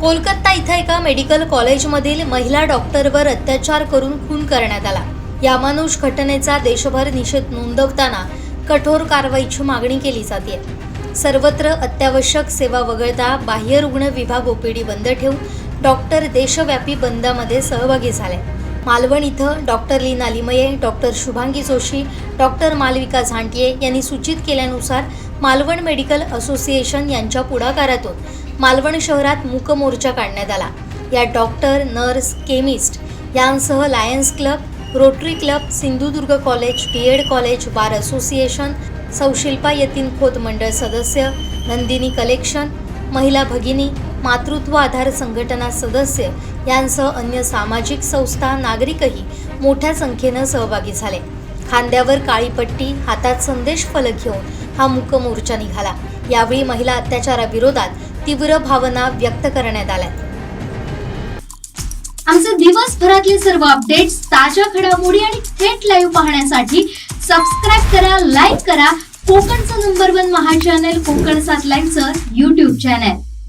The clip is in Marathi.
कोलकाता इथं एका मेडिकल कॉलेजमधील महिला डॉक्टरवर अत्याचार करून खून करण्यात आला. यामानुष घटनेचा देशभर निषेध नोंदवताना कठोर कारवाईची मागणी केली जाते. सर्वत्र अत्यावश्यक सेवा वगळता बाह्य रुग्ण विभाग ओपीडी बंद ठेवून डॉक्टर देशव्यापी बंदामध्ये सहभागी झाले. मालवण इथं doctor Leena Limaye doctor Shubhangi Joshi doctor Malvika Zantye यांनी सूचित केल्यानुसार मालवण मेडिकल असोसिएशन यांच्या पुढाकारातून मालवण शहरात मूक मोर्चा काढण्यात आला. या डॉक्टर नर्स केमिस्ट यांसह Lions club Rotary club Sindhudurg college B Ed college bar association Saushilpa Yatin Khot मंडळ सदस्य नंदिनी कलेक्शन महिला भगिनी मातृत्व आधार संघटना सदस्य यांसह अन्य सामाजिक संस्था नागरिकही मोठ्या संख्येनं सहभागी झाले. खांद्यावर काळी पट्टी हातात संदेश फलक घेऊन हा मूक मोर्चा निघाला. यावेळी महिला अत्याचाराविरोधात तीव्र भावना व्यक्त करण्यात आल्या आमचे दिवसभरातले सर्व अपडेट्स ताज्या घडामोडी आणि थेट लाईव्ह पाहण्यासाठी सबस्क्राईब करा लाईक करा. कोकणचं नंबर वन महा चॅनल कोकण सात लाईनचं युट्यूब चॅनल